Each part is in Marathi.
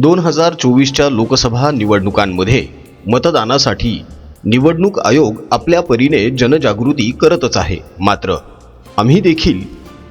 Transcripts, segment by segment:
दोन हजार चोवीसच्या लोकसभा निवडणुकांमध्ये मतदानासाठी निवडणूक आयोग आपल्या परीने जनजागृती करतच आहे. मात्र आम्ही देखील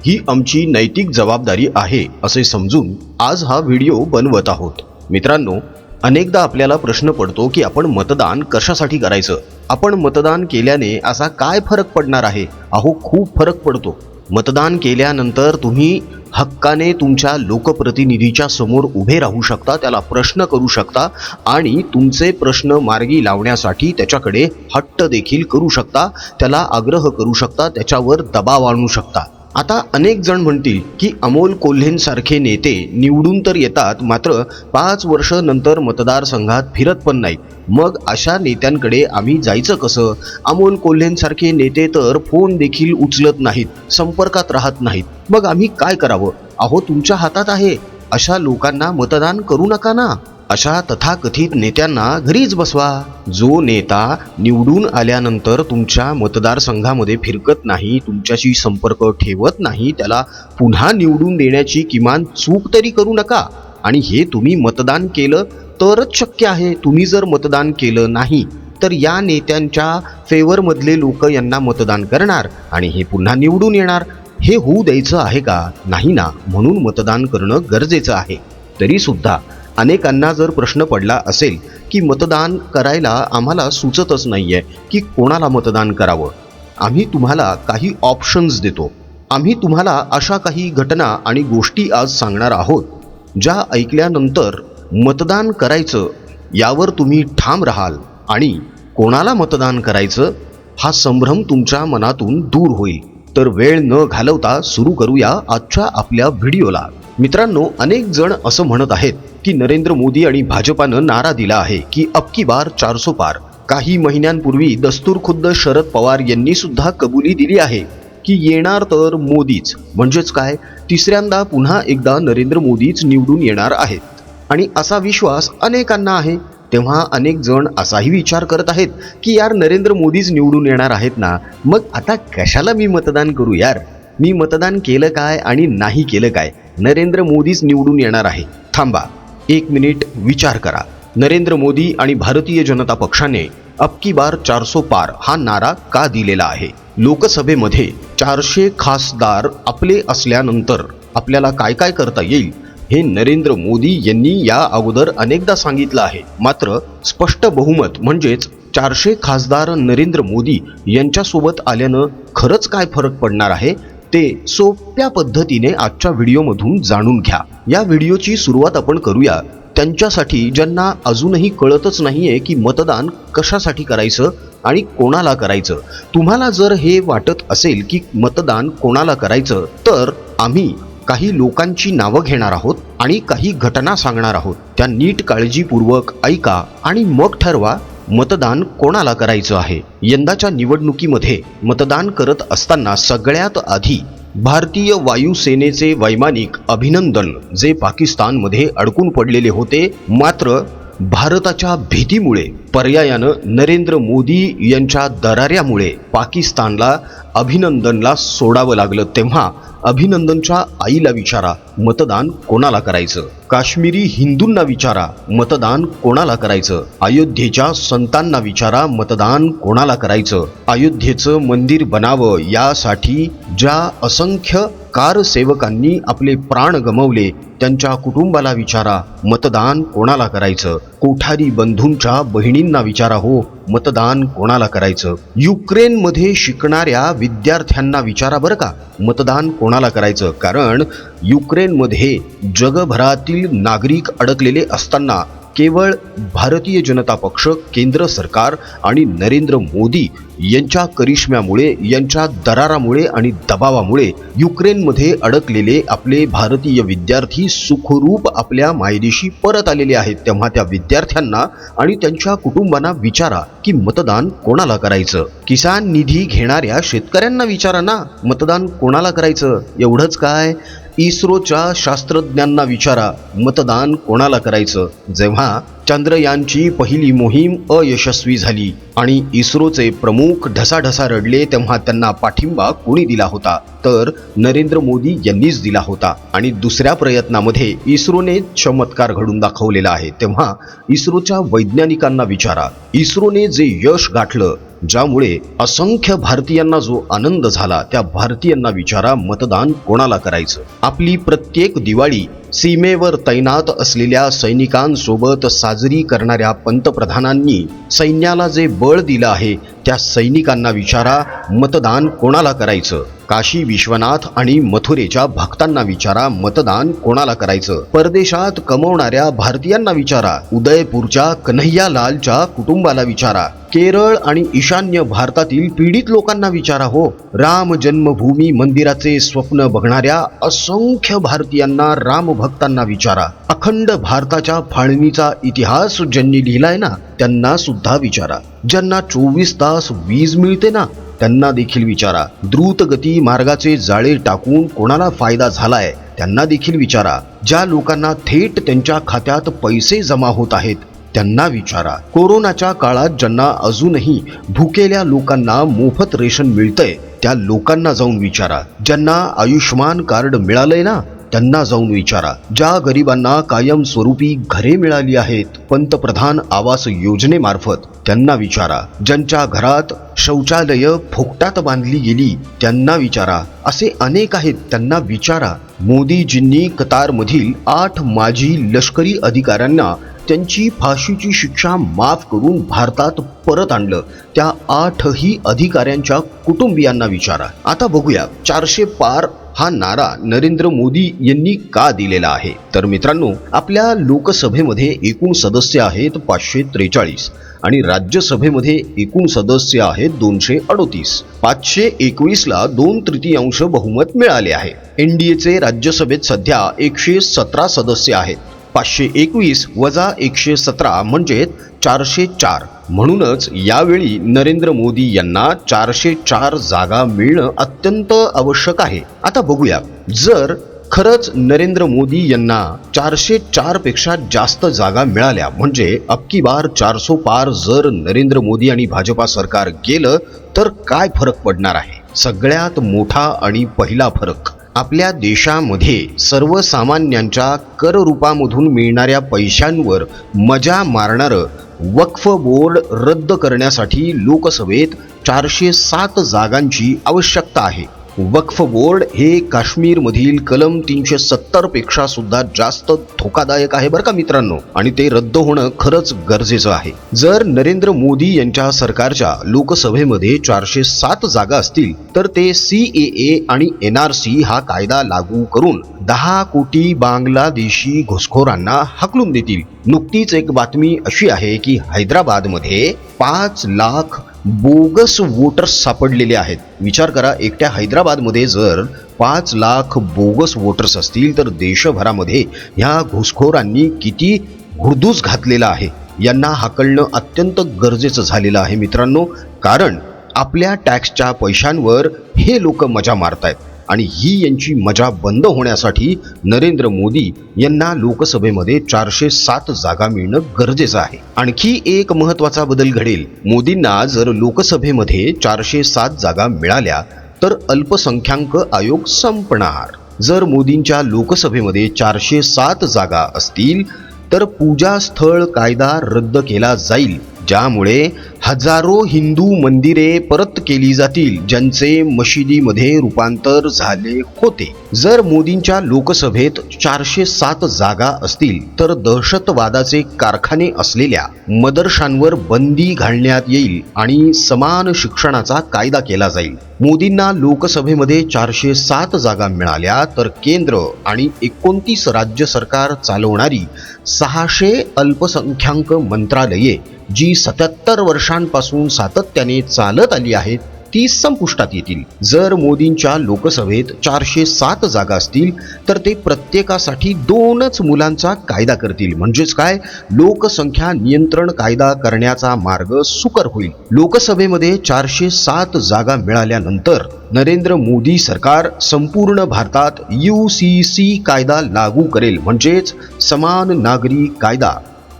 ही आमची नैतिक जबाबदारी आहे असे समजून आज हा व्हिडिओ बनवत आहोत. मित्रांनो अनेकदा आपल्याला प्रश्न पडतो की आपण मतदान कशासाठी करायचं? आपण मतदान केल्याने असा काय फरक पडणार आहे? अहो खूप फरक पडतो. मतदान केल्यानंतर तुम्ही हक्काने तुमच्या लोकप्रतिनिधीच्या समोर उभे राहू शकता त्याला प्रश्न करू शकता आणि तुमचे प्रश्न मार्गी लावण्यासाठी त्याच्याकडे हट्ट देखील करू शकता त्याला आग्रह करू शकता त्याच्यावर दबाव आणू शकता. आता अनेक जण म्हणतील की अमोल कोल्हेंसारखे नेते निवडून तर येतात मात्र पाच वर्ष नंतर मतदारसंघात फिरत पण नाहीत. मग अशा नेत्यांकडे आम्ही जायचं कसं? अमोल कोल्हेंसारखे नेते तर फोन देखील उचलत नाहीत संपर्कात राहत नाहीत. मग आम्ही काय करावं? अहो तुमच्या हातात आहे. अशा लोकांना मतदान करू नका ना. अशा तथाकथित नेत्यांना घरीच बसवा. जो नेता निवडून आल्यानंतर तुमच्या मतदारसंघामध्ये फिरकत नाही तुमच्याशी संपर्क ठेवत नाही त्याला पुन्हा निवडून देण्याची किमान चूक तरी करू नका. आणि हे तुम्ही मतदान केलं तरच शक्य आहे. तुम्ही जर मतदान केलं नाही तर या नेत्यांच्या फेवरमधले लोक यांना मतदान करणार आणि हे पुन्हा निवडून येणार. हे होऊ द्यायचं आहे का? नाही ना म्हणून मतदान करणं गरजेचं आहे. तरीसुद्धा अनेकांना जर प्रश्न पडला असेल की मतदान करायला आम्हाला सुचतच नाही आहे की कोणाला मतदान करावं आम्ही तुम्हाला काही ऑप्शन्स देतो. आम्ही तुम्हाला अशा काही घटना आणि गोष्टी आज सांगणार आहोत ज्या ऐकल्यानंतर मतदान करायचं यावर तुम्ही ठाम राहाल आणि कोणाला मतदान करायचं हा संभ्रम तुमच्या मनातून दूर होईल. तर वेळ न घालवता सुरू करूया आजच्या आपल्या व्हिडिओला. मित्रांनो अनेक जण असं म्हणत आहेत की नरेंद्र मोदी आणि भाजपानं नारा दिला आहे की अबकी बार चारसो पार. काही महिन्यांपूर्वी दस्तूर खुद्द शरद पवार यांनी सुद्धा कबुली दिली आहे की येणार तर मोदीच. म्हणजेच काय? तिसऱ्यांदा पुन्हा एकदा नरेंद्र मोदीच निवडून येणार आहेत. आणि असा विश्वास अनेकांना आहे. तेव्हा अनेक जण असाही विचार करत आहेत की यार नरेंद्र मोदीच निवडून येणार आहेत ना? मग आता कशाला मी मतदान करू यार? मी मतदान केलं काय आणि नाही केलं काय? नरेंद्र मोदीच निवडून येणार आहे. थांबा. एक मिनिट विचार करा. नरेंद्र मोदी आणि भारतीय जनता पक्षाने अबकी बार चारसो पार हा नारा का दिलेला आहे? लोकसभेमध्ये चारशे खासदार आपले असल्यानंतर आपल्याला काय काय करता येईल हे नरेंद्र मोदी यांनी या अगोदर अनेकदा सांगितलं आहे. मात्र स्पष्ट बहुमत म्हणजेच चारशे खासदार नरेंद्र मोदी यांच्यासोबत आल्यानं खरंच काय फरक पडणार आहे? ते सोप्या पद्धतीने आजच्या व्हिडिओमधून जाणून घ्या. या व्हिडिओची सुरुवात आपण करूया. त्यांच्यासाठी ज्यांना अजूनही कळतच नाहीये की मतदान कशासाठी करायचं आणि कोणाला करायचं. तुम्हाला जर हे वाटत असेल की मतदान कोणाला करायचं तर आम्ही काही लोकांची नावं घेणार आहोत आणि काही घटना सांगणार आहोत. त्या नीट काळजीपूर्वक ऐका आणि मग ठरवा मतदान कोणाला करायचं आहे? यंदाच्या निवडणुकीमध्ये मतदान करत असताना सगळ्यात आधी भारतीय वायुसेनेचे वैमानिक अभिनंदन जे पाकिस्तानमध्ये अडकून पडलेले होते मात्र भारताच्या भीतीमुळे पर्यायानं नरेंद्र मोदी यांच्या दराऱ्यामुळे पाकिस्तानला अभिनंदनला सोडावं लागलं तेव्हा अभिनंदनच्या आईला विचारा मतदान कोणाला करायचं? काश्मीरी हिंदूंना विचारा मतदान कोणाला करायचं? अयोध्येच्या संतांना विचारा मतदान कोणाला करायचं? अयोध्येचं मंदिर बनावं यासाठी ज्या असंख्य कारसेवकांनी आपले प्राण गमवले त्यांच्या कुटुंबाला विचारा मतदान कोणाला करायचं? कोठारी बंधूंच्या बहिणींना विचारा हो मतदान कोणाला करायचं? युक्रेनमध्ये शिकणाऱ्या विद्यार्थ्यांना विचारा बरं का मतदान कोणाला करायचं? कारण युक्रेनमध्ये जगभरातील नागरिक अडकलेले असताना केवळ भारतीय जनता पक्ष केंद्र सरकार आणि नरेंद्र मोदी यांच्या करिश्म्यामुळे यांच्या दरारामुळे आणि दबावामुळे युक्रेनमध्ये अडकलेले आपले भारतीय विद्यार्थी सुखरूप आपल्या मायदेशी परत आलेले आहेत. तेव्हा त्या विद्यार्थ्यांना आणि त्यांच्या कुटुंबांना विचारा की मतदान कोणाला करायचं? किसान निधी घेणाऱ्या शेतकऱ्यांना विचारा ना मतदान कोणाला करायचं? एवढंच काय? इस्रोच्या शास्त्रज्ञांना विचारा मतदान कोणाला करायचं? जेव्हा चंद्रयानची पहिली मोहीम अयशस्वी झाली आणि इस्रोचे प्रमुख ढसाढसा रडले तेव्हा त्यांना पाठिंबा कोणी दिला होता? तर नरेंद्र मोदी यांनीच दिला होता. आणि दुसऱ्या प्रयत्नामध्ये इस्रोने चमत्कार घडून दाखवलेला आहे. तेव्हा इस्रोच्या वैज्ञानिकांना विचारा. इस्रोने जे यश गाठलं ज्यामुळे असंख्य भारतीयांना जो आनंद झाला त्या भारतीयांना विचारा मतदान कोणाला करायचं? आपली प्रत्येक दिवाळी सीमेवर तैनात असलेल्या सैनिकांसोबत साजरी करणाऱ्या पंतप्रधानांनी सैन्याला जे बळ दिलं आहे त्या सैनिकांना विचारा मतदान कोणाला करायचं? काशी विश्वनाथ आणि मथुरेच्या भक्तांना विचारा मतदान कोणाला करायचं? परदेशात कमवणाऱ्या भारतीयांना विचारा. उदयपूरच्या कन्हैयालालच्या कुटुंबाला विचारा. केरळ आणि ईशान्य भारतातील पीडित लोकांना विचारा हो. राम जन्मभूमी मंदिराचे स्वप्न बघणाऱ्या असंख्य भारतीयांना राम भक्तांना विचारा. अखंड भारताच्या फाळणीचा इतिहास ज्यांनी लिहिलाय ना त्यांना सुद्धा विचारा. ज्यांना चोवीस तास वीज मिळते ना त्यांना देखील विचारा. द्रुतगती मार्गाचे जाळे टाकून कोणाला फायदा झालाय त्यांना देखील विचारा. ज्या लोकांना थेट त्यांच्या खात्यात पैसे जमा होत आहेत त्यांना विचारा. कोरोनाच्या काळात ज्यांना अजूनही भुकेल्या लोकांना मोफत रेशन मिळतंय त्या लोकांना जाऊन विचारा. ज्यांना आयुष्यमान कार्ड मिळालंय ना त्यांना जाऊन विचारा. ज्या गरिबांना कायमस्वरूपी घरे मिळाली आहेत पंतप्रधान आवास योजनेमार्फत त्यांना विचारा. ज्यांच्या घरात शौचालय फुकटात बांधली गेली त्यांना विचारा. असे अनेक आहेत त्यांना विचारा. मोदीजींनी कतारमधील आठ माजी लष्करी अधिकाऱ्यांना त्यांची फाशीची शिक्षा माफ करून भारतात परत आणलं. त्या आठही अधिकाऱ्यांच्या कुटुंबियांना विचारा. आता बघूया चारशे पार हा नारा नरेंद्र मोदी यांनी का दिलेला आहे? तर मित्रांनो आपल्या लोकसभेमध्ये एकूण सदस्य आहेत पाचशे त्रेचाळीस आणि राज्यसभेमध्ये एकूण सदस्य आहेत दोनशे अडोतीस. पाचशे एकवीसला दोन तृतीयांश बहुमत मिळाले आहे. एनडीएचे राज्यसभेत सध्या एकशे सतरा सदस्य आहेत. पाचशे एकवीस वजा एकशे सतरा म्हणजेच चारशे चार. म्हणूनच यावेळी नरेंद्र मोदी यांना चारशे चार जागा मिळणं अत्यंत आवश्यक आहे. आता बघूया. जर खरंच नरेंद्र मोदी यांना चारशे चारपेक्षा जास्त जागा मिळाल्या म्हणजे अबकी बार चारसो पार जर नरेंद्र मोदी आणि भाजपा सरकार गेलं तर काय फरक पडणार आहे? सगळ्यात मोठा आणि पहिला फरक आपल्या देशामध्ये सर्वसामान्यांच्या कर रूपामधून मिळणाऱ्या पैशांवर मजा मारणारं वक्फ बोर्ड रद्द करण्यासाठी लोकसभेत चारशे सात जागांची आवश्यकता आहे. वक्फ बोर्ड हे काश्मीरमधील कलम तीनशे सत्तरपेक्षा सुद्धा जास्त धोकादायक आहे बरं का मित्रांनो. आणि ते रद्द होणं खरंच गरजेचं आहे. जर नरेंद्र मोदी यांच्या सरकारच्या लोकसभेमध्ये चारशे सात जागा असतील तर ते सी ए ए आणि एन आर सी हा कायदा लागू करून दहा कोटी बांगलादेशी घुसखोरांना हकलून देतील. नुकतीच एक बातमी अशी आहे की हैदराबादमध्ये पाच लाख बोगस वोटर्स सापडलेले आहेत. विचार करा एकट्या हैदराबादमध्ये जर पाच लाख बोगस वोटर्स असतील तर देशभरामध्ये ह्या घुसखोरांनी किती घुडदूस घातलेला आहे? यांना हाकलणं अत्यंत गरजेचं झालेलं आहे मित्रांनो. कारण आपल्या टॅक्सच्या पैशांवर हे लोक मजा मारतायत. आणि ही यांची मजा बंद होण्यासाठी नरेंद्र मोदी यांना लोकसभेमध्ये चारशे सात जागा मिळणं गरजेचं आहे. आणखी एक महत्त्वाचा बदल घडेल. मोदींना जर लोकसभेमध्ये चारशे सात जागा मिळाल्या तर अल्पसंख्याक आयोग संपणार. जर मोदींच्या लोकसभेमध्ये चारशे सात जागा असतील तर पूजा स्थळ कायदा रद्द केला जाईल. ज्यामुळे हजारो हिंदू मंदिरे परत केली जातील ज्यांचे मशिदीमध्ये रूपांतर झाले होते. जर मोदींच्या लोकसभेत चारशे सात जागा असतील तर दहशतवादाचे कारखाने असलेल्या मदरशांवर बंदी घालण्यात येईल आणि समान शिक्षणाचा कायदा केला जाईल. मोदींना लोकसभेमध्ये चारशे सात जागा मिळाल्या तर केंद्र आणि एकोणतीस राज्य सरकार चालवणारी सहाशे अल्पसंख्याक मंत्रालये जी सत्याहत्तर वर्षांपासून सातत्याने चालत आली आहेत ती संपुष्टात येतील. जर मोदींच्या लोकसभेत चारशे सात जागा असतील तर ते प्रत्येकासाठी दोनच मुलांचा कायदा करतील. म्हणजेच काय? लोकसंख्या नियंत्रण कायदा करण्याचा मार्ग सुकर होईल. लोकसभेमध्ये चारशे सात जागा मिळाल्यानंतर नरेंद्र मोदी सरकार संपूर्ण भारतात यू सी सी कायदा लागू करेल. म्हणजेच समान नागरी कायदा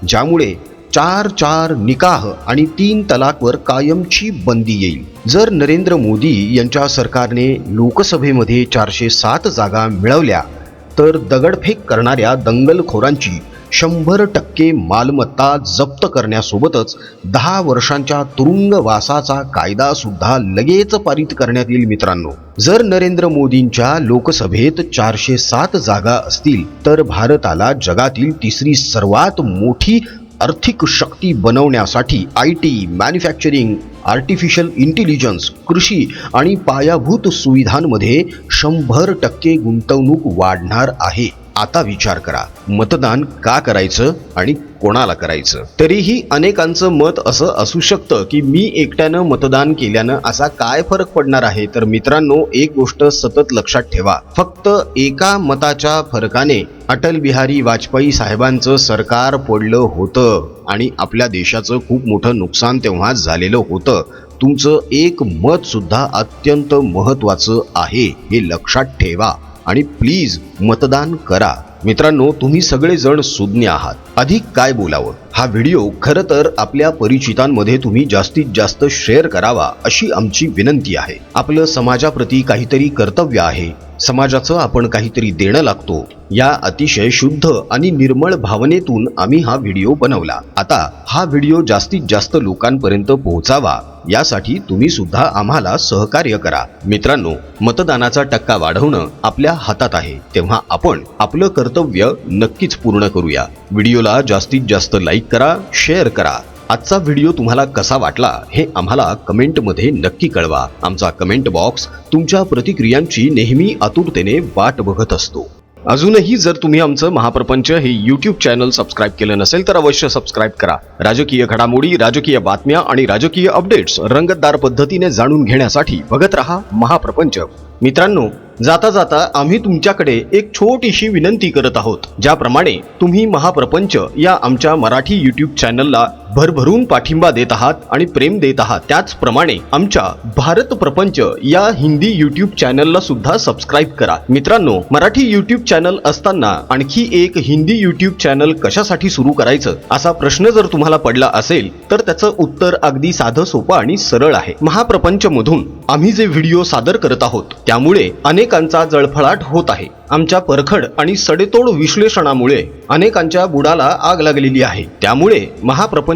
ज्यामुळे चार चार निकाह आणि तीन तलाकवर कायमची बंदी येईल. जर नरेंद्र मोदी यांच्या सरकारने लोकसभेमध्ये चारशे सात जागा मिळवल्या तर दगडफेक करणाऱ्या दंगलखोरांची शंभर टक्के मालमत्ता जप्त करण्यासोबतच दहा वर्षांच्या तुरुंगवासाचा कायदा सुद्धा लगेच पारित करण्यात येईल मित्रांनो. जर नरेंद्र मोदींच्या लोकसभेत चारशे सात जागा असतील तर भारताला जगातील तिसरी सर्वात मोठी आर्थिक शक्ती बनवण्यासाठी I T manufacturing artificial intelligence कृषी आणि पायाभूत सुविधांमध्ये शंभर टक्के गुंतवणूक वाढणार आहे. आता विचार करा मतदान का करायचं आणि कोणाला करायचं? तरीही अनेकांचं मत असं असू शकतं की मी एकट्यानं मतदान केल्यानं असा काय फरक पडणार आहे? तर मित्रांनो एक गोष्ट सतत लक्षात ठेवा. फक्त एका मताच्या फरकाने अटल बिहारी वाजपेयी साहेबांचं सरकार पडलं होतं आणि आपल्या देशाचं खूप मोठं नुकसान तेव्हा झालेलं होतं. तुमचं एक मत सुद्धा अत्यंत महत्वाचं आहे हे लक्षात ठेवा. आणि प्लीज मतदान करा. मित्रांनो तुम्ही सगळेजण सुज्ञ आहात. अधिक काय बोलावं? हा व्हिडिओ खरं तर आपल्या परिचितांमध्ये तुम्ही जास्तीत जास्त शेअर करावा अशी आमची विनंती आहे. आपलं समाजाप्रती काहीतरी कर्तव्य आहे. समाजाचं आपण काहीतरी देणं लागतो. या अतिशय शुद्ध आणि निर्मळ भावनेतून आम्ही हा व्हिडिओ बनवला. आता हा व्हिडिओ जास्तीत जास्त लोकांपर्यंत पोहोचावा यासाठी तुम्ही सुद्धा आम्हाला सहकार्य करा. मित्रांनो मतदानाचा टक्का वाढवणं आपल्या हातात आहे. तेव्हा आपण आपलं कर्तव्य नक्कीच पूर्ण करूया. व्हिडिओला जास्तीत जास्त लाईक करा शेअर करा. आजचा व्हिडिओ तुम्हाला कसा वाटला हे आम्हाला कमेंटमध्ये नक्की कळवा. आमचा कमेंट बॉक्स तुमच्या प्रतिक्रियांची नेहमी आतुरतेने वाट बघत असतो. अजूनही जर तुम्ही आमचं महाप्रपंच हे यूट्यूब चॅनल सबस्क्राईब केलं नसेल तर अवश्य सबस्क्राईब करा. राजकीय घडामोडी राजकीय बातम्या आणि राजकीय अपडेट्स रंगतदार पद्धतीने जाणून घेण्यासाठी बघत रहा महाप्रपंच. मित्रांनो जाता जाता आम्ही तुमच्याकडे एक छोटीशी विनंती करत आहोत. ज्याप्रमाणे तुम्ही महाप्रपंच या आमच्या मराठी युट्यूब चॅनलला भरभरून पाठिंबा देत आहात आणि प्रेम देत आहात. त्याचप्रमाणे आमच्या भारत प्रपंच या हिंदी युट्यूब चॅनलला सुद्धा सबस्क्राईब करा. मित्रांनो मराठी युट्यूब चॅनल असताना आणखी एक हिंदी युट्यूब चॅनल कशासाठी सुरू करायचं? असा प्रश्न जर तुम्हाला पडला असेल तर त्याचं उत्तर अगदी साधं सोपं आणि सरळ आहे. महाप्रपंच मधून आम्ही जे व्हिडिओ सादर करत आहोत त्यामुळे अनेकांचा जळफळाट होत आहे. आमच्या परखड आणि सडेतोड विश्लेषणामुळे अनेकांच्या बुडाला आग लागलेली आहे. त्यामुळे महाप्रपंच